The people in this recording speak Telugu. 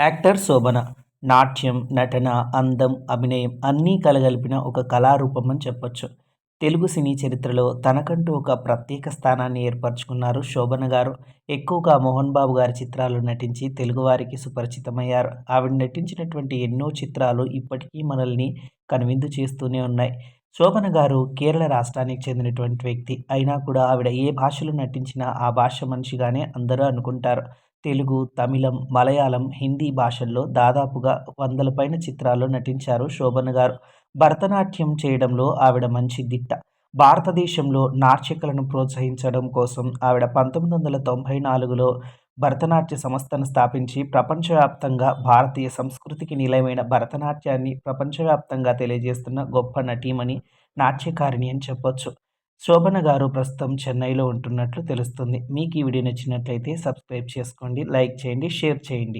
యాక్టర్ శోభన నాట్యం నటన అందం అభినయం అన్నీ కలగలిపిన ఒక కళారూపం అని చెప్పొచ్చు. తెలుగు సినీ చరిత్రలో తనకంటూ ఒక ప్రత్యేక స్థానాన్ని ఏర్పరచుకున్నారు శోభన గారు. ఎక్కువగా మోహన్ బాబు గారి చిత్రాలు నటించి తెలుగువారికి సుపరిచితమయ్యారు. ఆవిడ నటించినటువంటి ఎన్నో చిత్రాలు ఇప్పటికీ మనల్ని కనువిందు చేస్తూనే ఉన్నాయి. శోభన గారు కేరళ రాష్ట్రానికి చెందినటువంటి వ్యక్తి. అయినా కూడా ఆవిడ ఏ భాషలో నటించినా ఆ భాష మనిషిగానే అందరూ అనుకుంటారు. తెలుగు తమిళం మలయాళం హిందీ భాషల్లో దాదాపుగా వందల పైన చిత్రాల్లో నటించారు శోభన్ గారు. భరతనాట్యం చేయడంలో ఆవిడ మంచి దిట్ట. భారతదేశంలో నాట్యకలను ప్రోత్సహించడం కోసం ఆవిడ పంతొమ్మిది వందల తొంభై నాలుగులో భరతనాట్య సంస్థను స్థాపించి ప్రపంచవ్యాప్తంగా భారతీయ సంస్కృతికి నిలయమైన భరతనాట్యాన్ని ప్రపంచవ్యాప్తంగా తెలియజేస్తున్న గొప్ప నటీమణి నాట్యకారిణి అని చెప్పొచ్చు. శోభన గారు ప్రస్తుతం చెన్నైలో ఉంటున్నట్లు తెలుస్తుంది. మీకు ఈ వీడియో నచ్చినట్లయితే సబ్స్క్రైబ్ చేసుకోండి లైక్ చేయండి షేర్ చేయండి.